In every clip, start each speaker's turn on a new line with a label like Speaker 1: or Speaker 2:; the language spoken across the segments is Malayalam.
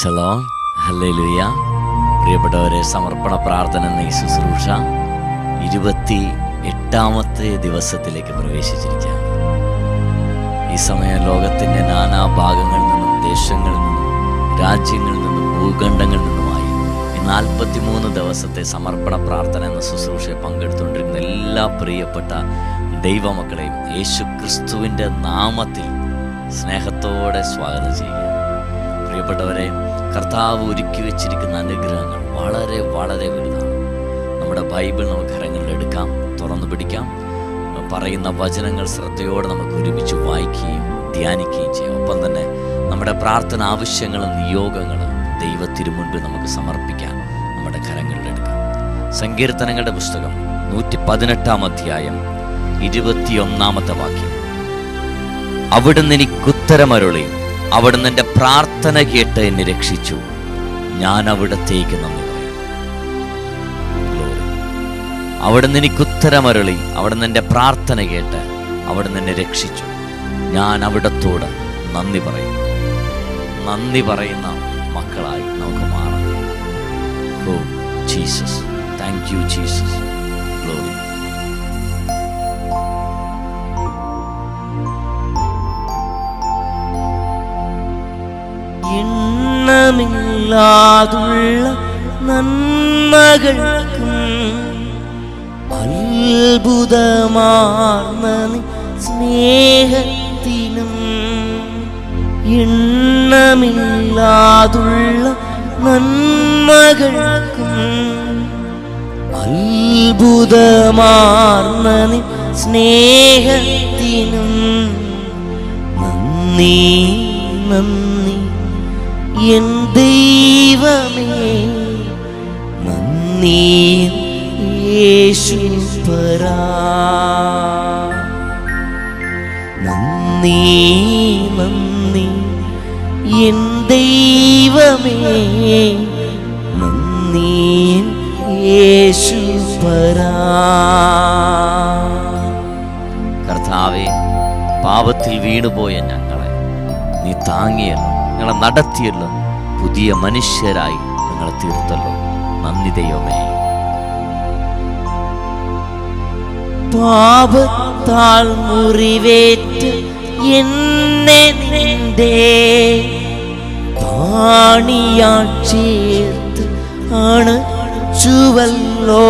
Speaker 1: പ്രൈസലോ ഹല്ലേലൂയ. പ്രിയപ്പെട്ടവരെ സമർപ്പണ പ്രാർത്ഥന എന്ന ഈ ശുശ്രൂഷ ഇരുപത്തി എട്ടാമത്തെ ദിവസത്തിലേക്ക് പ്രവേശിച്ചിരിക്കുകയാണ്. ഈ സമയം ലോകത്തിന്റെ നാനാ ഭാഗങ്ങളിൽ നിന്നും ദേശങ്ങളിൽ നിന്നും രാജ്യങ്ങളിൽ നിന്നും ഭൂഖണ്ഡങ്ങളിൽ നിന്നുമായി ഈ നാൽപ്പത്തിമൂന്ന് ദിവസത്തെ സമർപ്പണ പ്രാർത്ഥന എന്ന ശുശ്രൂഷയെ പങ്കെടുത്തുകൊണ്ടിരുന്ന എല്ലാ പ്രിയപ്പെട്ട ദൈവമക്കളെയും യേശു ക്രിസ്തുവിന്റെ നാമത്തിൽ സ്നേഹത്തോടെ സ്വാഗതം ചെയ്യുക. പ്രിയപ്പെട്ടവരെ കർത്താവ് ഒരുക്കി വെച്ചിരിക്കുന്ന അനുഗ്രഹങ്ങൾ വളരെ വളരെ വലുതാണ്. നമ്മുടെ ബൈബിൾ നമുക്ക് കരങ്ങളിൽ എടുക്കാം തുറന്നു പിടിക്കാം. പറയുന്ന വചനങ്ങൾ ശ്രദ്ധയോടെ നമുക്ക് ഒരുമിച്ച് വായിക്കുകയും ധ്യാനിക്കുകയും ചെയ്യാം. ഒപ്പം തന്നെ നമ്മുടെ പ്രാർത്ഥന ആവശ്യങ്ങളും നിയോഗങ്ങളും ദൈവത്തിനു മുൻപ് നമുക്ക് സമർപ്പിക്കാം നമ്മുടെ കരങ്ങളിൽ എടുക്കാം. സങ്കീർത്തനങ്ങളുടെ പുസ്തകം നൂറ്റി പതിനെട്ടാം അധ്യായം ഇരുപത്തിയൊന്നാമത്തെ വാക്യം. അവിടുന്ന് എനിക്കുത്തരമരുളി. അവിടുന്ന് എന്റെ പ്രാർത്ഥന കേട്ട് എന്നെ രക്ഷിച്ചു. ഞാൻ അവിടത്തേക്ക് നന്ദി പറയും. അവിടുന്ന് എനിക്ക് ഉത്തരമരളി. അവിടുന്ന് എന്റെ പ്രാർത്ഥന കേട്ട് അവിടുന്ന് എന്നെ രക്ഷിച്ചു. ഞാൻ അവിടത്തോട് നന്ദി പറയും. നന്ദി പറയുന്ന മക്കളായി നമുക്ക് മാറാം. O Jesus thank you Jesus
Speaker 2: എണ്ണമില്ലാതുള്ള നന്മകൾക്കും അത്ഭുതമാർന്ന സ്നേഹത്തിനും എണ്ണമില്ലാതുള്ള നന്മകൾക്കും അത്ഭുതമാർന്ന സ്നേഹത്തിനും നന്ദി നന്ദി. എൻ ദൈവമേ നന്ദി യേശു നന്ദി നന്ദി എൻ ദൈവമേ നന്ദി യേശു
Speaker 1: കർത്താവെ പാപത്തിൽ വീണുപോയ ഞങ്ങളെ നീ താങ്ങിയല്ലോ. ഞങ്ങളെ നടത്തിയല്ലോ പുതിയ മനുഷ്യരായി ഞങ്ങളെ തീർത്തല്ലോ. നന്ദി ദൈവമേ.
Speaker 2: പാപത്താൽ മുറിവേറ്റ് എന്നെ നിന്റെ ചേർത്ത് അണച്ചുവല്ലോ.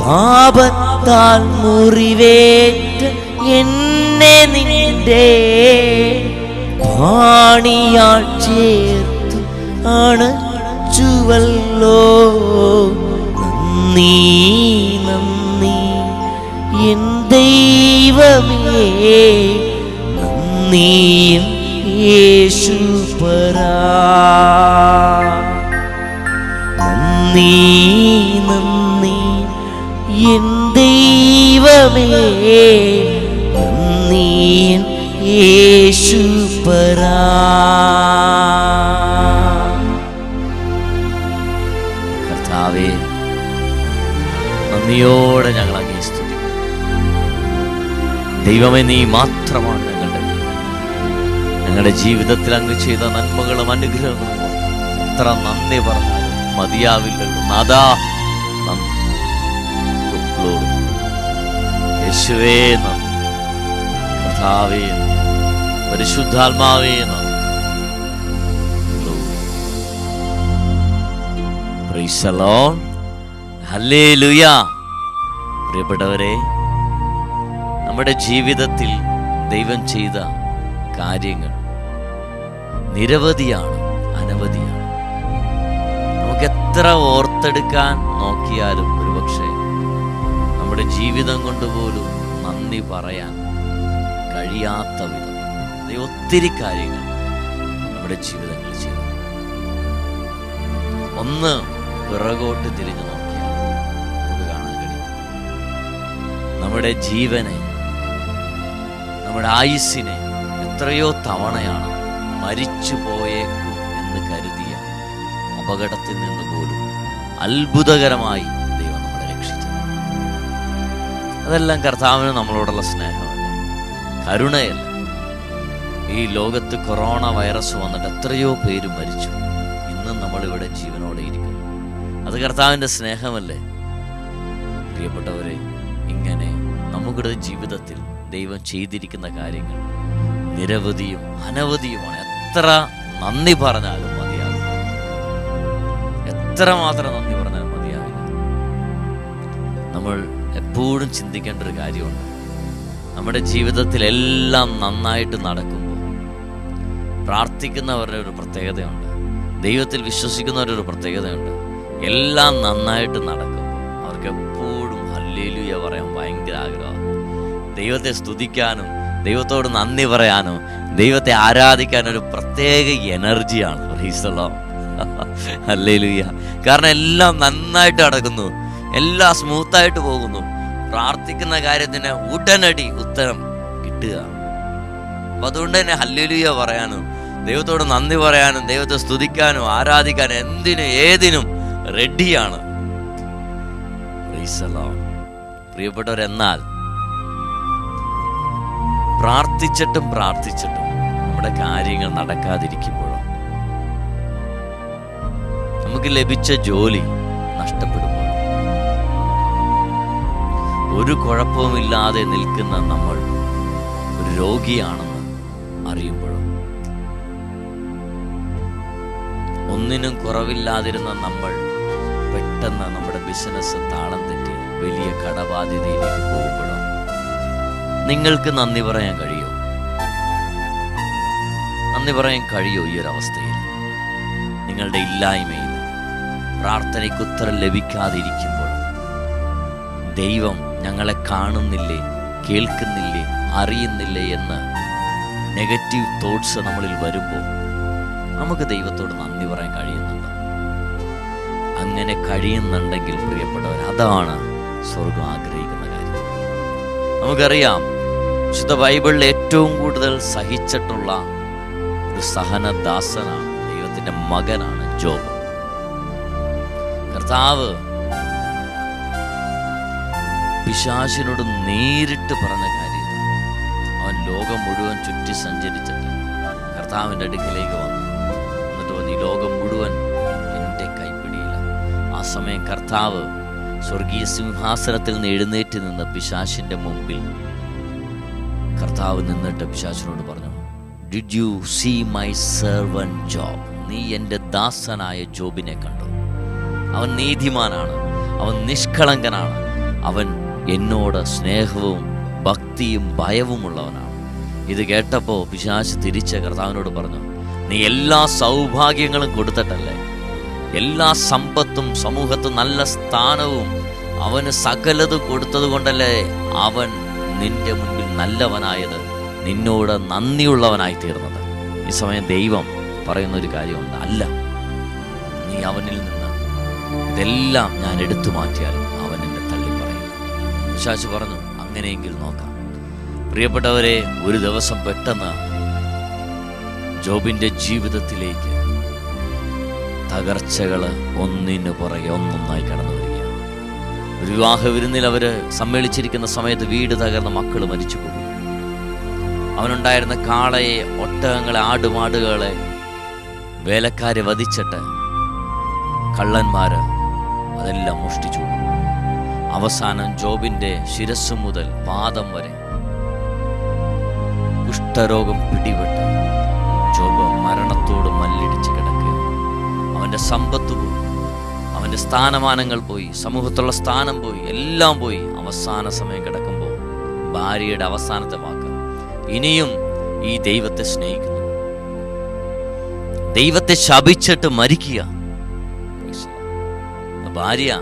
Speaker 2: പാപത്താൽ മുറിവേറ്റ് എന്നെ നിന്റെ പാണിയാൽ ചേർത്ത് അണച്ചുവല്ലോ. നന്ദി നന്ദി. എൻ ദൈവമേ നന്ദി യേശുപരാ നന്ദി നന്ദി. എൻ ദൈവമേ യേശുപരാ
Speaker 1: കർത്താവേ നന്ദിയോടെ ഞങ്ങൾ അങ്ങേ ദൈവമേ നീ മാത്രമാണ് ഞങ്ങളുടെ ഞങ്ങളുടെ ജീവിതത്തിൽ അങ്ങ് ചെയ്ത നന്മകളും അനുഗ്രഹങ്ങളും എത്ര നന്ദി പറഞ്ഞാലും മതിയാവില്ലല്ലോ. നാദാ നന്ദി. യേശുവേ നന്ദി. കർത്താവേ നന്ദി. പരിശുദ്ധാത്മാവേ. പ്രിയപ്പെട്ടവരെ നമ്മുടെ ജീവിതത്തിൽ ദൈവം ചെയ്ത കാര്യങ്ങൾ നിരവധിയാണ് അനവധിയാണ്. നമുക്ക് എത്ര ഓർത്തെടുക്കാൻ നോക്കിയാലും ഒരുപക്ഷെ നമ്മുടെ ജീവിതം കൊണ്ടുപോലും നന്ദി പറയാൻ കഴിയാത്ത വിധം. ദൈവം ഒത്തിരി കാര്യങ്ങൾ നമ്മുടെ ജീവിതങ്ങളിൽ ചെയ്തു ഒന്ന് പിറകോട്ട് തിരിഞ്ഞു നോക്കിയാൽ നമുക്ക് കാണാൻ കഴിയും. നമ്മുടെ ജീവനെ നമ്മുടെ ആയുസ്സിനെ എത്രയോ തവണയാണ് മരിച്ചു പോയേക്കും എന്ന് കരുതിയ അപകടത്തിൽ നിന്ന് പോലും അത്ഭുതകരമായി ദൈവം നമ്മളെ രക്ഷിച്ചത്. അതെല്ലാം കർത്താവിന് നമ്മളോടുള്ള സ്നേഹമല്ല കരുണയല്ല. ഈ ലോകത്ത് കൊറോണ വൈറസ് വന്നിട്ട് എത്രയോ പേര് മരിച്ചു. ഇന്നും നമ്മളിവിടെ ജീവനോടെ ഇരിക്കുന്നു. അത് കർത്താവിന്റെ സ്നേഹമല്ലേ? പ്രിയപ്പെട്ടവരെ ഇങ്ങനെ നമ്മുടെ ജീവിതത്തിൽ ദൈവം ചെയ്തിരിക്കുന്ന കാര്യങ്ങൾ നിരവധിയും അനവധിയുമാണ്. എത്ര നന്ദി പറഞ്ഞാലും മതിയാകും എത്ര മാത്രം നന്ദി പറഞ്ഞാലും മതിയാവില്ല. നമ്മൾ എപ്പോഴും ചിന്തിക്കേണ്ട ഒരു കാര്യമുണ്ട്. നമ്മുടെ ജീവിതത്തിൽ എല്ലാം നന്നായിട്ട് നടക്കുമ്പോൾ പ്രാർത്ഥിക്കുന്നവരുടെ ഒരു പ്രത്യേകതയുണ്ട്. ദൈവത്തിൽ വിശ്വസിക്കുന്നവരുടെ ഒരു പ്രത്യേകതയുണ്ട്. എല്ലാം നന്നായിട്ട് നടക്കും. അവർക്ക് എപ്പോഴും ഹല്ലേലൂയ പറയാൻ ഭയങ്കര ആഗ്രഹമാണ്. ദൈവത്തെ സ്തുതിക്കാനും ദൈവത്തോട് നന്ദി പറയാനും ദൈവത്തെ ആരാധിക്കാനും ഒരു പ്രത്യേക എനർജിയാണ്. ഹല്ലേലൂയ. കാരണം എല്ലാം നന്നായിട്ട് നടക്കുന്നു. എല്ലാം സ്മൂത്തായിട്ട് പോകുന്നു. പ്രാർത്ഥിക്കുന്ന കാര്യത്തിന് ഉടനടി ഉത്തരം കിട്ടുക. അപ്പൊ അതുകൊണ്ട് തന്നെ ഹല്ലേലൂയ പറയാനും ദൈവത്തോട് നന്ദി പറയാനും ദൈവത്തെ സ്തുതിക്കാനും ആരാധിക്കാനും എന്തിനും ഏതിനും റെഡിയാണ് പ്രിയപ്പെട്ടവരെന്നാൽ പ്രാർത്ഥിച്ചിട്ടും പ്രാർത്ഥിച്ചിട്ടും നമ്മുടെ കാര്യങ്ങൾ നടക്കാതിരിക്കുമ്പോഴോ നമുക്ക് ലഭിച്ച ജോലി നഷ്ടപ്പെടുമ്പോൾ ഒരു കുഴപ്പവുമില്ലാതെ നിൽക്കുന്ന നമ്മൾ ഒരു രോഗിയാണെന്ന് ഒന്നിനും കുറവില്ലാതിരുന്ന നമ്മൾ പെട്ടെന്ന് നമ്മുടെ ബിസിനസ് താളം തെറ്റി വലിയ കടബാധ്യതയിലേക്ക് പോകുമ്പോഴോ? നിങ്ങൾക്ക് നന്ദി പറയാൻ കഴിയോ? നന്ദി പറയാൻ കഴിയോ ഈ ഒരു അവസ്ഥയിൽ നിങ്ങളുടെ ഇല്ലായ്മയിൽ പ്രാർത്ഥനയ്ക്ക് ഉത്തരം ലഭിക്കാതിരിക്കുമ്പോൾ ദൈവം ഞങ്ങളെ കാണുന്നില്ലേ കേൾക്കുന്നില്ലേ അറിയുന്നില്ലേ എന്ന് നെഗറ്റീവ് തോട്ട്സ് നമ്മളിൽ വരുമ്പോൾ നമുക്ക് ദൈവത്തോട് നന്ദി പറയാൻ കഴിയുന്നുണ്ട്. അങ്ങനെ കഴിയുന്നുണ്ടെങ്കിൽ പ്രിയപ്പെട്ടവർ അതാണ് സ്വർഗം ആഗ്രഹിക്കുന്ന കാര്യം. നമുക്കറിയാം വിശുദ്ധ ബൈബിളിൽ ഏറ്റവും കൂടുതൽ സഹിച്ചിട്ടുള്ള ഒരു സഹനദാസനാണ് ദൈവത്തിന്റെ മകനാണ് ജോബ്. കർത്താവ് പിശാശിനോട് നേരിട്ട് പറഞ്ഞ കാര്യം. അവൻ ലോകം മുഴുവൻ ചുറ്റി സഞ്ചരിച്ചിട്ട് കർത്താവിന്റെ അടുക്കിലേക്ക് വന്നു. ഈ ലോകം മുഴുവൻ എന്റെ കൈപ്പിടിയില്ല ആ സമയം കർത്താവ് സ്വർഗീയ സിംഹാസനത്തിൽ നിന്ന് എഴുന്നേറ്റ് നിന്ന് പിശാശിന്റെ മുമ്പിൽ കർത്താവ് നിന്നിട്ട് പിശാശിനോട് പറഞ്ഞു did you see my servant Job നീ എന്റെ ദാസനായ ജോബിനെ കണ്ടു. അവൻ നീതിമാനാണ് അവൻ നിഷ്കളങ്കനാണ് അവൻ എന്നോട് സ്നേഹവും ഭക്തിയും ഭയവുമുള്ളവനാണ്. ഇത് കേട്ടപ്പോൾ പിശാശ് തിരിച്ച് കർത്താവിനോട് പറഞ്ഞു നീ എല്ലാ സൗഭാഗ്യങ്ങളും കൊടുത്തിട്ടല്ലേ? എല്ലാ സമ്പത്തും സമൂഹത്ത് നല്ല സ്ഥാനവും അവന് സകലതും കൊടുത്തത് കൊണ്ടല്ലേ അവൻ നിന്റെ മുൻപിൽ നല്ലവനായത് നിന്നോട് നന്ദിയുള്ളവനായി തീർന്നത്? ഈ സമയം ദൈവം പറയുന്ന ഒരു കാര്യമുണ്ട്. അല്ല നീ അവനിൽ നിന്ന് ഇതെല്ലാം ഞാൻ എടുത്തു മാറ്റിയാൽ അവൻ എന്നെ തള്ളി പറയും. പിശാച് പറഞ്ഞു അങ്ങനെയെങ്കിൽ നോക്കാം. പ്രിയപ്പെട്ടവരെ ഒരു ദിവസം പെട്ടെന്ന് ജോബിന്റെ ജീവിതത്തിലേക്ക് തകർച്ചകൾ ഒന്നിന് പുറകെ ഒന്നൊന്നായി കടന്നു വരികയാണ്. ഒരു വിവാഹ വിരുന്നിൽ അവർ സമ്മേളിച്ചിരിക്കുന്ന സമയത്ത് വീട് തകർന്ന മക്കൾ മരിച്ചു പോകും അവനുണ്ടായിരുന്ന കാളയെ ഒട്ടകങ്ങളെ ആടുമാടുകളെ വേലക്കാരെ വധിച്ചിട്ട് കള്ളന്മാര് അതെല്ലാം മോഷ്ടിച്ചു. അവസാനം ജോബിന്റെ ശിരസ് മുതൽ പാദം വരെ കുഷ്ഠരോഗം പിടിപെട്ട് ജോബ് മരണത്തോട് മല്ലിടിച്ച് കിടക്കുക. അവന്റെ സമ്പത്ത് പോയി. അവന്റെ സ്ഥാനമാനങ്ങൾ പോയി. സമൂഹത്തുള്ള സ്ഥാനം പോയി. എല്ലാം പോയി. അവസാന സമയം കിടക്കുമ്പോൾ ഭാര്യയുടെ അവസാനത്തെ വാക്ക്. ഇനിയും ഈ ദൈവത്തെ സ്നേഹിക്കുന്നു. ദൈവത്തെ ശപിച്ചിട്ട് മരിക്കുക. ഭാര്യ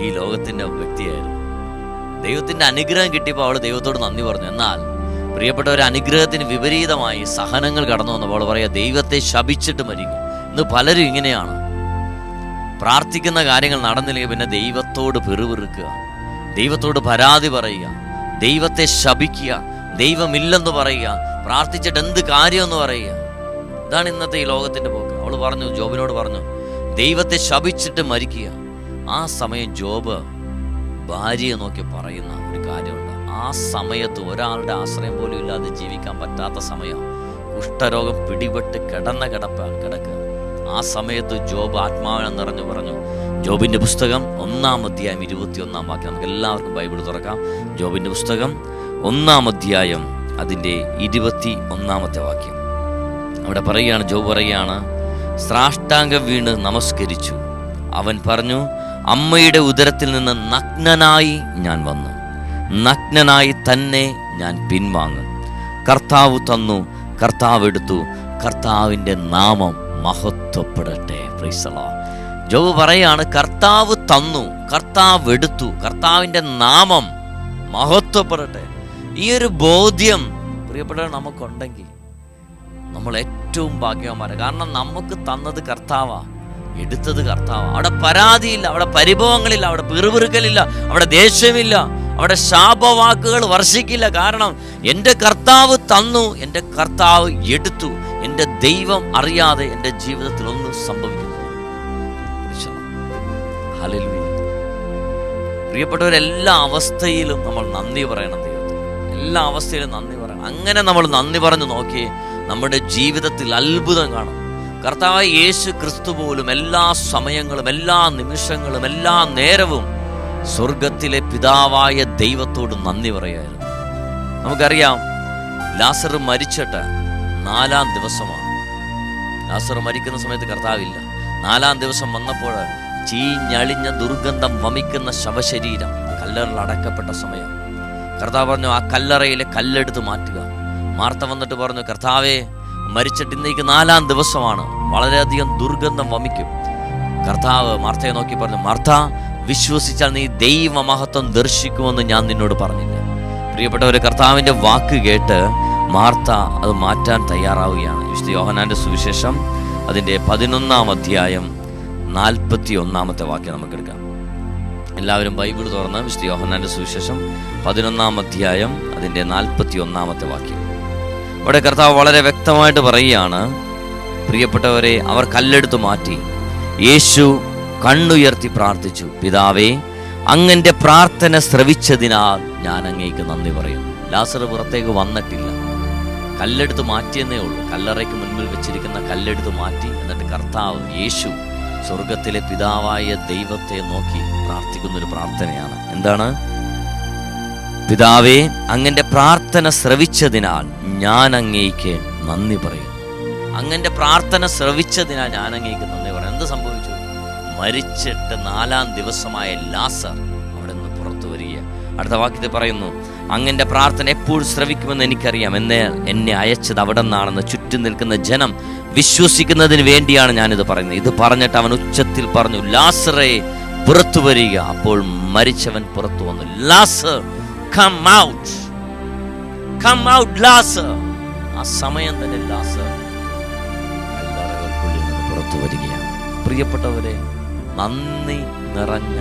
Speaker 1: ഈ ലോകത്തിന്റെ വ്യക്തിയായിരുന്നു. ദൈവത്തിന്റെ അനുഗ്രഹം കിട്ടിയപ്പോൾ അവൾ ദൈവത്തോട് നന്ദി പറഞ്ഞു. എന്നാൽ പ്രിയപ്പെട്ട ഒരു അനുഗ്രഹത്തിന് വിപരീതമായി സഹനങ്ങൾ കടന്നു വന്നപ്പോൾ പറയുക പറയാ ദൈവത്തെ ശപിച്ചിട്ട് മരിക്കും. ഇന്ന് പലരും ഇങ്ങനെയാണ്. പ്രാർത്ഥിക്കുന്ന കാര്യങ്ങൾ നടന്നില്ലെങ്കിൽ പിന്നെ ദൈവത്തോട് പിറുപിറുക്കുക ദൈവത്തോട് പരാതി പറയുക ദൈവത്തെ ശപിക്കുക ദൈവമില്ലെന്ന് പറയുക പ്രാർത്ഥിച്ചിട്ട് എന്ത് കാര്യമെന്ന് പറയുക. ഇതാണ് ഇന്നത്തെ ഈ ലോകത്തിന്റെ പോക്ക്. അവൾ പറഞ്ഞു ജോബിനോട് പറഞ്ഞു ദൈവത്തെ ശപിച്ചിട്ട് മരിക്കുക. ആ സമയം ജോബ് ഭാര്യയെ നോക്കി പറയുന്ന ഒരു കാര്യമുണ്ട്. ആ സമയത്ത് ഒരാളുടെ ആശ്രയം പോലും ഇല്ലാതെ ജീവിക്കാൻ പറ്റാത്ത സമയം. കുഷ്ഠരോഗം പിടിപെട്ട് കിടന്ന കിടപ്പ കിടക്കുക. ആ സമയത്ത് ജോബ് ആത്മാവിനെ നിറഞ്ഞു പറഞ്ഞു. ജോബിന്റെ പുസ്തകം ഒന്നാം അധ്യായം ഇരുപത്തി ഒന്നാം വാക്യം. നമുക്ക് എല്ലാവർക്കും ബൈബിൾ തുറക്കാം. ജോബിന്റെ പുസ്തകം ഒന്നാം അധ്യായം അതിന്റെ ഇരുപത്തി ഒന്നാമത്തെ വാക്യം. അവിടെ പറയുകയാണ് ജോബ് പറയുകയാണ് സ്രാഷ്ടാംഗം വീണ് നമസ്കരിച്ചു. അവൻ പറഞ്ഞു അമ്മയുടെ ഉദരത്തിൽ നിന്ന് നഗ്നനായി ഞാൻ വന്നു. നഗ്നനായി തന്നെ ഞാൻ പിൻവാങ്ങും. കർത്താവ് തന്നു കർത്താവ് എടുത്തു കർത്താവിന്റെ നാമം മഹത്വപ്പെടട്ടെ. പ്രൈസലോ ജോബ് പറയാണ് കർത്താവ് തന്നു കർത്താവ് എടുത്തു കർത്താവിന്റെ നാമം മഹത്വപ്പെടട്ടെ. ഈ ഒരു ബോധ്യം പ്രിയപ്പെട്ടവർ നമുക്കുണ്ടെങ്കിൽ നമ്മൾ ഏറ്റവും ഭാഗ്യവാന്മാരാണ് കാരണം നമുക്ക് തന്നത് കർത്താവാ. എടുത്തത് കർത്താവ്. അവിടെ പരാതിയില്ല അവിടെ പരിഭവങ്ങളില്ല അവിടെ പിറുപിറുക്കലില്ല അവിടെ ദേഷ്യമില്ല അവിടെ ശാപവാക്കുകൾ വർഷിക്കില്ല. കാരണം എന്റെ കർത്താവ് തന്നു എന്റെ കർത്താവ് എടുത്തു. എന്റെ ദൈവം അറിയാതെ എന്റെ ജീവിതത്തിൽ ഒന്നും സംഭവിക്കുന്നു പ്രിയപ്പെട്ടവർ എല്ലാ അവസ്ഥയിലും നമ്മൾ നന്ദി പറയണം എല്ലാ അവസ്ഥയിലും നന്ദി പറയണം. അങ്ങനെ നമ്മൾ നന്ദി പറഞ്ഞു നോക്കി നമ്മുടെ ജീവിതത്തിൽ അത്ഭുതം കാണും. കർത്താവായ യേശു ക്രിസ്തു പോലും എല്ലാ സമയങ്ങളും എല്ലാ നിമിഷങ്ങളും എല്ലാ നേരവും സ്വർഗത്തിലെ പിതാവായ ദൈവത്തോട് നന്ദി പറയായിരുന്നു. നമുക്കറിയാം ലാസർ മരിച്ചിട്ട് നാലാം ദിവസമാണ്. ലാസർ മരിക്കുന്ന സമയത്ത് കർത്താവില്ല. നാലാം ദിവസം വന്നപ്പോൾ ചീഞ്ഞളിഞ്ഞ ദുർഗന്ധം വമിക്കുന്ന ശവശരീരം കല്ലറിൽ അടക്കപ്പെട്ട സമയം. കർത്താവ് പറഞ്ഞു ആ കല്ലറയിലെ കല്ലെടുത്ത് മാറ്റുക. മാർത്ത വന്നിട്ട് പറഞ്ഞു കർത്താവേ മരിച്ചിട്ട് ഇന്നേക്ക് നാലാം ദിവസമാണ്. വളരെയധികം ദുർഗന്ധം വമിക്കും. കർത്താവ് മാർത്തയെ നോക്കി പറഞ്ഞു മാർത്ത വിശ്വസിച്ചാൽ നീ ദൈവ മഹത്വം ദർശിക്കുമെന്ന് ഞാൻ നിന്നോട് പറഞ്ഞില്ല. പ്രിയപ്പെട്ടവരെ കർത്താവിന്റെ വാക്ക് കേട്ട് മാർത്ത അത് മാറ്റാൻ തയ്യാറാവുകയാണ്. വിശുദ്ധ യോഹനാന്റെ സുവിശേഷം അതിന്റെ പതിനൊന്നാം അധ്യായം നാൽപ്പത്തി ഒന്നാമത്തെ വാക്യം നമുക്ക് എടുക്കാം എല്ലാവരും ബൈബിൾ തുറന്ന് വിശുദ്ധ യോഹന്നാന്റെ സുവിശേഷം പതിനൊന്നാം അധ്യായം അതിന്റെ നാൽപ്പത്തി ഒന്നാമത്തെ വാക്യം. ഇവിടെ കർത്താവ് വളരെ വ്യക്തമായിട്ട് പറയുകയാണ് പ്രിയപ്പെട്ടവരെ അവർ കല്ലെടുത്തു മാറ്റി. യേശു കണ്ണുയർത്തി പ്രാർത്ഥിച്ചു പിതാവേ അങ്ങന്റെ പ്രാർത്ഥന ശ്രവിച്ചതിനാൽ ഞാൻ അങ്ങേക്ക് നന്ദി പറയുന്നു. ലാസർ പുറത്തേക്ക് വന്നിട്ടില്ല. കല്ലെടുത്ത് മാറ്റിയെന്നേ ഉള്ളൂ. കല്ലറയ്ക്ക് മുൻപിൽ വെച്ചിരിക്കുന്ന കല്ലെടുത്ത് മാറ്റി എന്നിട്ട് കർത്താവ് യേശു സ്വർഗത്തിലെ പിതാവായ ദൈവത്തെ നോക്കി പ്രാർത്ഥിക്കുന്ന ഒരു പ്രാർത്ഥനയാണ്. എന്താണ്? പിതാവേ അങ്ങന്റെ പ്രാർത്ഥന ശ്രവിച്ചതിനാൽ ഞാൻ അങ്ങേക്ക് നന്ദി പറയും. അങ്ങന്റെ പ്രാർത്ഥന ശ്രവിച്ചതിനാൽ ഞാൻ അങ്ങേക്ക് നന്ദി പറയും. എന്ത് സംഭവിച്ചു? മരിച്ചിട്ട് നാലാം ദിവസമായ ലാസർ അവിടെ നിന്ന് പുറത്തു വരിക. അടുത്ത വാക്യത്തിൽ പറയുന്നു അങ്ങന്റെ പ്രാർത്ഥന എപ്പോഴും ശ്രവിക്കുമെന്ന് എനിക്കറിയാം. എന്നെ എന്നെ അയച്ചത് അവിടെ നിന്നാണെന്ന് ചുറ്റും നിൽക്കുന്ന ജനം വിശ്വസിക്കുന്നതിന് വേണ്ടിയാണ് ഞാനിത് പറയുന്നത്. ഇത് പറഞ്ഞിട്ട് അവൻ ഉച്ചത്തിൽ പറഞ്ഞു ലാസറെ പുറത്തു വരിക. അപ്പോൾ മരിച്ചവൻ പുറത്തു വന്നു Lazar come out come out Lazar ആ സമയം തന്നെ ലാസർ കല്ലറകൾക്കുള്ളിൽ നിന്ന് പുറത്തു വരികയാണ്. പ്രിയപ്പെട്ടവരെ നന്ദി നിറഞ്ഞ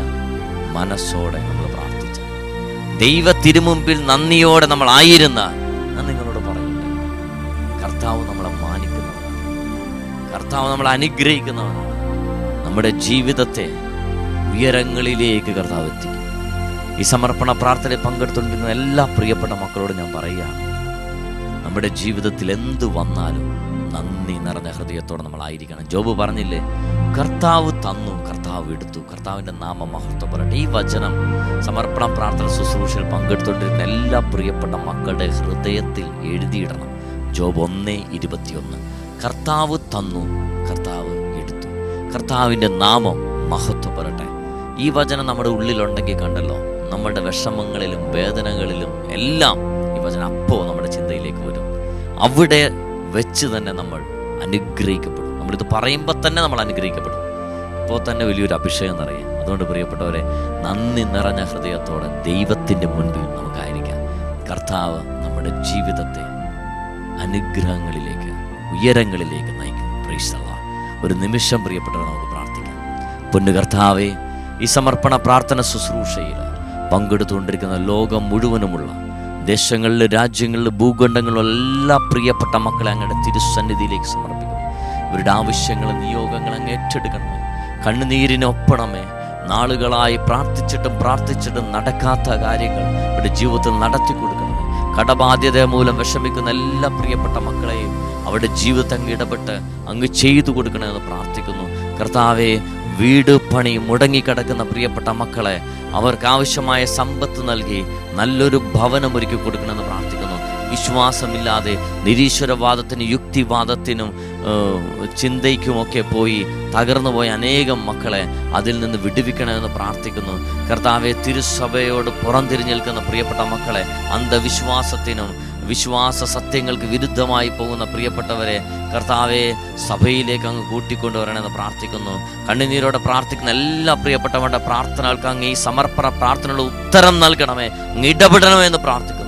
Speaker 1: മനസ്സോടെ നമ്മൾ പ്രാർത്ഥിച്ച. ദൈവ തിരുമുമ്പിൽ നന്ദിയോടെ നമ്മൾ ആയിരുന്ന ഞാൻ നിങ്ങളോട് പറയട്ടെ കർത്താവ് നമ്മളെ മാനിക്കുന്നവനാണ്. കർത്താവ് നമ്മളെ അനുഗ്രഹിക്കുന്നവനാണ്. നമ്മുടെ ജീവിതത്തെ ഉയരങ്ങളിലേക്ക് കർത്താവ് എത്തിക്കും. ഈ സമർപ്പണ പ്രാർത്ഥനയിൽ പങ്കെടുത്തുകൊണ്ടിരുന്ന എല്ലാ പ്രിയപ്പെട്ട മക്കളോട് ഞാൻ പറയുകയാണ്. നമ്മുടെ ജീവിതത്തിൽ എന്ത് വന്നാലും നന്ദി നിറഞ്ഞ ഹൃദയത്തോടെ നമ്മളായിരിക്കണം ജോബ് പറഞ്ഞില്ലേ? കർത്താവ് തന്നു കർത്താവ് എടുത്തു കർത്താവിന്റെ നാമം മഹത്വപ്പെടട്ടെ ഈ വചനം സമർപ്പണ പ്രാർത്ഥന ശുശ്രൂഷയിൽ പങ്കെടുത്തുകൊണ്ടിരുന്ന എല്ലാ പ്രിയപ്പെട്ട മക്കളുടെ ഹൃദയത്തിൽ എഴുതിയിടണം. ജോബ് ഒന്നേ ഇരുപത്തിയൊന്ന്. കർത്താവ് തന്നു കർത്താവ് എടുത്തു. കർത്താവിന്റെ നാമം മഹത്വപ്പെടട്ടെ ഈ വചനം നമ്മുടെ ഉള്ളിലുണ്ടെങ്കിൽ കണ്ടല്ലോ നമ്മുടെ വിഷമങ്ങളിലും വേദനകളിലും എല്ലാം ഈ വചനം അപ്പോ നമ്മുടെ ചിന്തയിലേക്ക് വരും. അവിടെ വെച്ച് തന്നെ നമ്മൾ അനുഗ്രഹിക്കപ്പെടും. നമ്മളിത് പറയുമ്പോൾ തന്നെ നമ്മൾ അനുഗ്രഹിക്കപ്പെടും. ഇപ്പോൾ തന്നെ വലിയൊരു അഭിഷേകം നിറയും. അതുകൊണ്ട് പ്രിയപ്പെട്ടവരെ നന്ദി നിറഞ്ഞ ഹൃദയത്തോടെ ദൈവത്തിന്റെ മുൻപിൽ നമുക്കായിരിക്കാം. കർത്താവ് നമ്മുടെ ജീവിതത്തെ അനുഗ്രഹങ്ങളിലേക്ക് ഉയരങ്ങളിലേക്ക് നയിക്കും. പ്രൈസല്ല ഒരു നിമിഷം പ്രിയപ്പെട്ടവരെ നമുക്ക് പ്രാർത്ഥിക്കാം. പൊന്നു കർത്താവെ ഈ സമർപ്പണ പ്രാർത്ഥന ശുശ്രൂഷയിൽ പങ്കെടുത്തുകൊണ്ടിരിക്കുന്ന ലോകം മുഴുവനുമുള്ള ദേശങ്ങളിൽ രാജ്യങ്ങളിൽ ഭൂഖണ്ഡങ്ങളിലും എല്ലാ പ്രിയപ്പെട്ട മക്കളെ അങ്ങയുടെ തിരുസന്നിധിയിലേക്ക് സമർപ്പിക്കും ഇവരുടെ ആവശ്യങ്ങൾ നിയോഗങ്ങൾ അങ്ങ് ഏറ്റെടുക്കണമേ. കണ്ണുനീരിനൊപ്പണമേ നാളുകളായി പ്രാർത്ഥിച്ചിട്ടും പ്രാർത്ഥിച്ചിട്ടും നടക്കാത്ത കാര്യങ്ങൾ ഇവരുടെ ജീവിതത്തിൽ നടത്തി കൊടുക്കണമേ. കടബാധ്യത മൂലം വിഷമിക്കുന്ന എല്ലാ പ്രിയപ്പെട്ട മക്കളെയും അവരുടെ ജീവിതത്തെ അങ്ങ് ഇടപെട്ട് അങ്ങ് ചെയ്തു കൊടുക്കണമെന്ന് പ്രാർത്ഥിക്കുന്നു. കർത്താവെ വീട് പണി മുടങ്ങിക്കിടക്കുന്ന പ്രിയപ്പെട്ട മക്കളെ അവർക്ക് ആവശ്യമായ സമ്പത്ത് നൽകി നല്ലൊരു ഭവനം ഒരുക്കി കൊടുക്കണമെന്ന് പ്രാർത്ഥിക്കുന്നു. വിശ്വാസമില്ലാതെ നിരീശ്വരവാദത്തിനും യുക്തിവാദത്തിനും ചിന്തയ്ക്കുമൊക്കെ പോയി തകർന്നു പോയ അനേകം മക്കളെ അതിൽ നിന്ന് വിടുവിക്കണമെന്ന് പ്രാർത്ഥിക്കുന്നു. കർത്താവെ തിരുസഭയോട് പുറംതിരിഞ്ഞ് നിൽക്കുന്ന പ്രിയപ്പെട്ട മക്കളെ അന്ധവിശ്വാസത്തിനും വിശ്വാസ സത്യങ്ങൾക്ക് വിരുദ്ധമായി പോകുന്ന പ്രിയപ്പെട്ടവരെ കർത്താവെ സഭയിലേക്ക് അങ്ങ് കൂട്ടിക്കൊണ്ടുവരണമെന്ന് പ്രാർത്ഥിക്കുന്നു. കണ്ണുനീരോടെ പ്രാർത്ഥിക്കുന്ന എല്ലാ പ്രിയപ്പെട്ടവരുടെ പ്രാർത്ഥനകൾക്ക് അങ്ങ് ഈ സമർപ്പണ പ്രാർത്ഥനയുടെ ഉത്തരം നൽകണമേ ഇടപെടണമേ എന്ന് പ്രാർത്ഥിക്കുന്നു.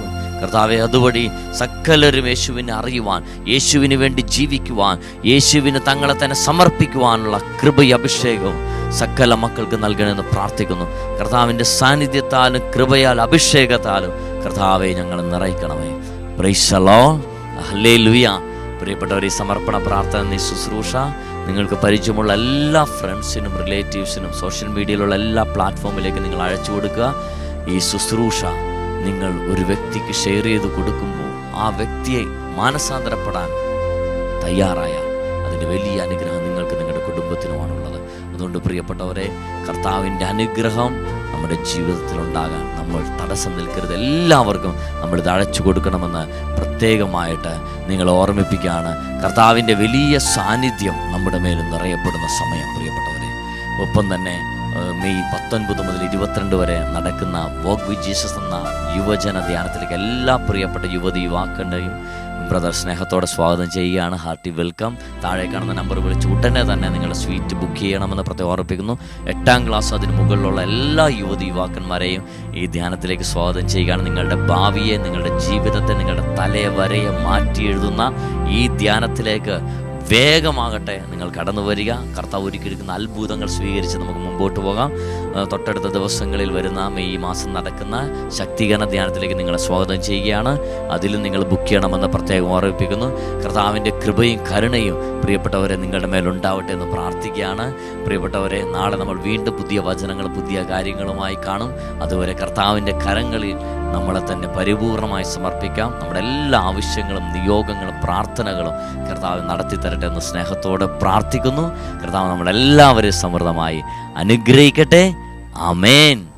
Speaker 1: കർത്താവെ അതുവഴി സകലരും യേശുവിനെ അറിയുവാൻ യേശുവിന് വേണ്ടി ജീവിക്കുവാൻ യേശുവിന് തങ്ങളെ തന്നെ സമർപ്പിക്കുവാനുള്ള കൃപയും അഭിഷേകവും സകല മക്കൾക്ക് നൽകണമെന്ന് പ്രാർത്ഥിക്കുന്നു. കർത്താവിന്റെ സാന്നിധ്യത്താലും കൃപയാൽ അഭിഷേകത്താലും കർത്താവെ ഞങ്ങൾ നിറയ്ക്കണമേ. പ്രൈസലോ അഹ്ലേ ലുയ പ്രിയപ്പെട്ടവർ ഈ സമർപ്പണ പ്രാർത്ഥന ശുശ്രൂഷ നിങ്ങൾക്ക് പരിചയമുള്ള എല്ലാ ഫ്രണ്ട്സിനും റിലേറ്റീവ്സിനും സോഷ്യൽ മീഡിയയിലുള്ള എല്ലാ പ്ലാറ്റ്ഫോമിലേക്ക് നിങ്ങൾ അയച്ചു കൊടുക്കുക. ഈ ശുശ്രൂഷ നിങ്ങൾ ഒരു വ്യക്തിക്ക് ഷെയർ ചെയ്ത് കൊടുക്കുമ്പോൾ ആ വ്യക്തിയെ മാനസാന്തരപ്പെടാൻ തയ്യാറായ അതിന്റെ വലിയ അനുഗ്രഹം നിങ്ങൾക്ക് നിങ്ങളുടെ കുടുംബത്തിനുമാണുള്ളത്. അതുകൊണ്ട് പ്രിയപ്പെട്ടവരെ കർത്താവിന്റെ അനുഗ്രഹം നമ്മുടെ ജീവിതത്തിൽ ഉണ്ടാകാൻ നമ്മൾ തടസ്സം നിൽക്കരുത്. എല്ലാവർക്കും നമ്മൾ ഇത് അഴച്ചു കൊടുക്കണമെന്ന് പ്രത്യേകമായിട്ട് നിങ്ങൾ ഓർമ്മിപ്പിക്കുകയാണ്. കർത്താവിന്റെ വലിയ സാന്നിധ്യം നമ്മുടെ മേൽ നിറയപ്പെടുന്ന സമയം പ്രിയപ്പെട്ടവരെ. ഒപ്പം തന്നെ മെയ് പത്തൊൻപത് മുതൽ ഇരുപത്തിരണ്ട് വരെ നടക്കുന്ന വോക്ക് വി ജീസസ് എന്ന യുവജന ധ്യാനത്തിലേക്ക് എല്ലാ പ്രിയപ്പെട്ട യുവതി യുവാക്കളുടെയും ബ്രദർ സ്നേഹത്തോടെ സ്വാഗതം ചെയ്യുകയാണ് ഹാർട്ടി വെൽക്കം. താഴെ കാണുന്ന നമ്പർ വിളിച്ച് ഉടനെ തന്നെ നിങ്ങളുടെ സ്വീറ്റ് ബുക്ക് ചെയ്യണമെന്ന് പ്രത്യേകം ഓർപ്പിക്കുന്നു എട്ടാം ക്ലാസ് അതിന് മുകളിലുള്ള എല്ലാ യുവതി യുവാക്കന്മാരെയും ഈ ധ്യാനത്തിലേക്ക് സ്വാഗതം ചെയ്യുകയാണ്. നിങ്ങളുടെ ഭാവിയെ നിങ്ങളുടെ ജീവിതത്തെ നിങ്ങളുടെ തലയെ വരയെ മാറ്റി എഴുതുന്ന ഈ ധ്യാനത്തിലേക്ക് വേഗമാകട്ടെ. നിങ്ങൾ കടന്നു വരിക. കർത്താവ് ഒരുക്കിയിരിക്കുന്ന അത്ഭുതങ്ങൾ സ്വീകരിച്ച് നമുക്ക് മുമ്പോട്ട് പോകാം. തൊട്ടടുത്ത ദിവസങ്ങളിൽ വരുന്ന മെയ് മാസം നടക്കുന്ന ശക്തീകരണ ധ്യാനത്തിലേക്ക് നിങ്ങളെ സ്വാഗതം ചെയ്യുകയാണ്. അതിലും നിങ്ങൾ ബുക്ക് ചെയ്യണമെന്ന് പ്രത്യേകം ഓർമ്മിപ്പിക്കുന്നു. കർത്താവിന്റെ കൃപയും കരുണയും പ്രിയപ്പെട്ടവരെ നിങ്ങളുടെ മേലുണ്ടാവട്ടെ എന്ന് പ്രാർത്ഥിക്കുകയാണ്. പ്രിയപ്പെട്ടവരെ നാളെ നമ്മൾ വീണ്ടും പുതിയ വചനങ്ങൾ പുതിയ കാര്യങ്ങളുമായി കാണും. അതുവരെ കർത്താവിന്റെ കരങ്ങളിൽ നമ്മളെ തന്നെ പരിപൂർണമായി സമർപ്പിക്കാം. നമ്മുടെ എല്ലാ ആവശ്യങ്ങളും നിയോഗങ്ങളും പ്രാർത്ഥനകളും കർത്താവ് നടത്തി തരട്ടെ എന്ന് സ്നേഹത്തോടെ പ്രാർത്ഥിക്കുന്നു. കർത്താവ് നമ്മളെല്ലാവരെയും സമൃദ്ധമായി അനുഗ്രഹിക്കട്ടെ. ആമേൻ.